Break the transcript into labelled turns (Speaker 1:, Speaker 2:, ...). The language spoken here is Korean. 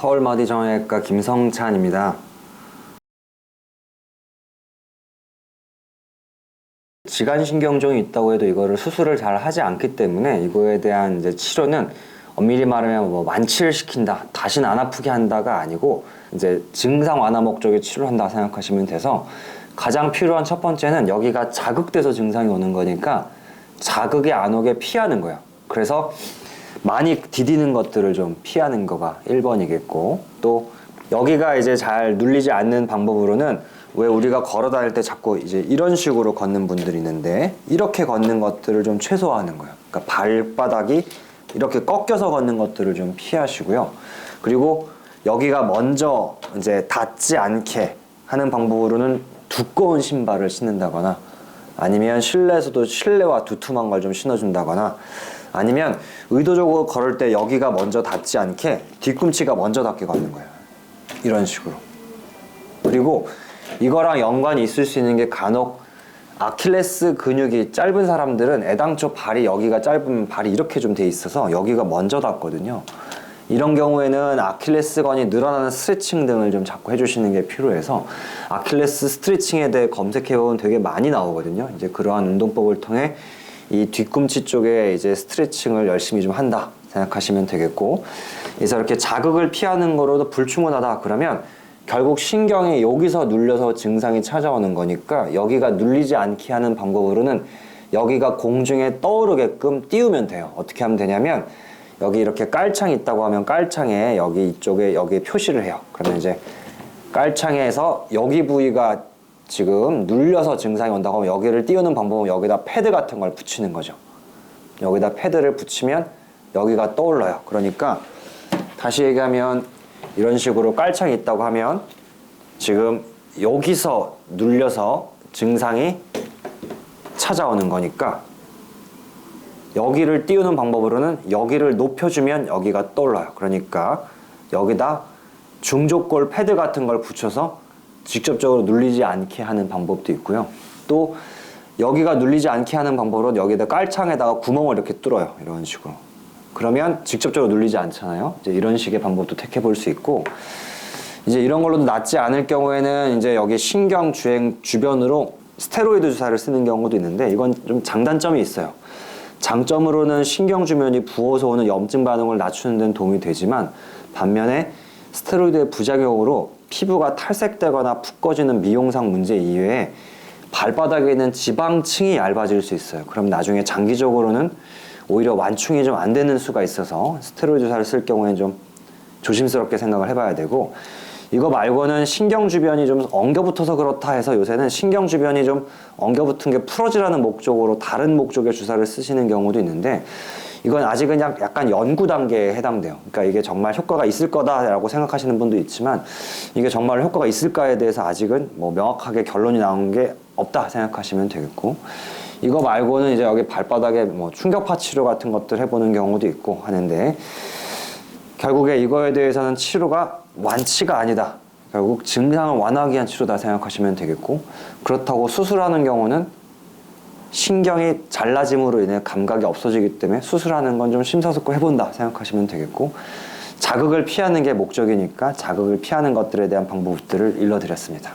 Speaker 1: 서울마디정형외과 김성찬입니다. 지간신경종이 있다고 해도 이거를 수술을 잘 하지 않기 때문에 이거에 대한 이제 치료는 엄밀히 말하면 뭐 완치를 시킨다, 다시는 안 아프게 한다가 아니고 이제 증상 완화 목적의 치료를 한다 생각하시면 돼서 가장 필요한 첫 번째는 여기가 자극돼서 증상이 오는 거니까 자극이 안 오게 피하는 거예요. 그래서 많이 디디는 것들을 좀 피하는 거가 1번이겠고 또 여기가 이제 잘 눌리지 않는 방법으로는 왜 우리가 걸어 다닐 때 자꾸 이제 이런 식으로 걷는 분들이 있는데 이렇게 걷는 것들을 좀 최소화하는 거예요. 그러니까 발바닥이 이렇게 꺾여서 걷는 것들을 좀 피하시고요. 그리고 여기가 먼저 이제 닿지 않게 하는 방법으로는 두꺼운 신발을 신는다거나 아니면 실내에서도 실내와 두툼한 걸 좀 신어준다거나 아니면 의도적으로 걸을 때 여기가 먼저 닿지 않게 뒤꿈치가 먼저 닿게 걷는 거예요. 이런 식으로. 그리고 이거랑 연관이 있을 수 있는 게 간혹 아킬레스 근육이 짧은 사람들은 애당초 발이 여기가 짧으면 발이 이렇게 좀 돼 있어서 여기가 먼저 닿거든요. 이런 경우에는 아킬레스건이 늘어나는 스트레칭 등을 좀 자꾸 해주시는 게 필요해서 아킬레스 스트레칭에 대해 검색해보면 되게 많이 나오거든요. 이제 그러한 운동법을 통해 이 뒤꿈치 쪽에 이제 스트레칭을 열심히 좀 한다 생각하시면 되겠고 그래서 이렇게 자극을 피하는 거로도 불충분하다 그러면 결국 신경이 여기서 눌려서 증상이 찾아오는 거니까 여기가 눌리지 않게 하는 방법으로는 여기가 공중에 떠오르게끔 띄우면 돼요. 어떻게 하면 되냐면 여기 이렇게 깔창이 있다고 하면 깔창에 여기 이쪽에 여기 표시를 해요. 그러면 이제 깔창에서 여기 부위가 지금 눌려서 증상이 온다고 하면 여기를 띄우는 방법은 여기다 패드 같은 걸 붙이는 거죠. 여기다 패드를 붙이면 여기가 떠올라요. 그러니까 다시 얘기하면 이런 식으로 깔창이 있다고 하면 지금 여기서 눌려서 증상이 찾아오는 거니까 여기를 띄우는 방법으로는 여기를 높여주면 여기가 떠올라요. 그러니까 여기다 중족골 패드 같은 걸 붙여서 직접적으로 눌리지 않게 하는 방법도 있고요. 또 여기가 눌리지 않게 하는 방법으로 여기다 깔창에다가 구멍을 이렇게 뚫어요. 이런 식으로. 그러면 직접적으로 눌리지 않잖아요. 이제 이런 식의 방법도 택해 볼 수 있고 이제 이런 걸로도 낫지 않을 경우에는 이제 여기 신경 주행 주변으로 스테로이드 주사를 쓰는 경우도 있는데 이건 좀 장단점이 있어요. 장점으로는 신경 주변이 부어서 오는 염증 반응을 낮추는 데는 도움이 되지만 반면에 스테로이드의 부작용으로 피부가 탈색되거나 푹 꺼지는 미용상 문제 이외에 발바닥에 있는 지방층이 얇아질 수 있어요. 그럼 나중에 장기적으로는 오히려 완충이 좀 안 되는 수가 있어서 스테로이드 주사를 쓸 경우에는 좀 조심스럽게 생각을 해봐야 되고 이거 말고는 신경 주변이 좀 엉겨붙어서 그렇다 해서 요새는 신경 주변이 좀 엉겨붙은 게 풀어지라는 목적으로 다른 목적의 주사를 쓰시는 경우도 있는데 이건 아직은 약- 약간 연구 단계에 해당돼요. 그러니까 이게 정말 효과가 있을 거다라고 생각하시는 분도 있지만 이게 정말 효과가 있을까에 대해서 아직은 뭐 명확하게 결론이 나온 게 없다 생각하시면 되겠고 이거 말고는 이제 여기 발바닥에 뭐 충격파 치료 같은 것들 해보는 경우도 있고 하는데 결국에 이거에 대해서는 치료가 완치가 아니다. 결국 증상을 완화하기 위한 치료다 생각하시면 되겠고 그렇다고 수술하는 경우는 신경이 잘라짐으로 인해 감각이 없어지기 때문에 수술하는 건 좀 심사숙고 해본다 생각하시면 되겠고 자극을 피하는 게 목적이니까 자극을 피하는 것들에 대한 방법들을 일러드렸습니다.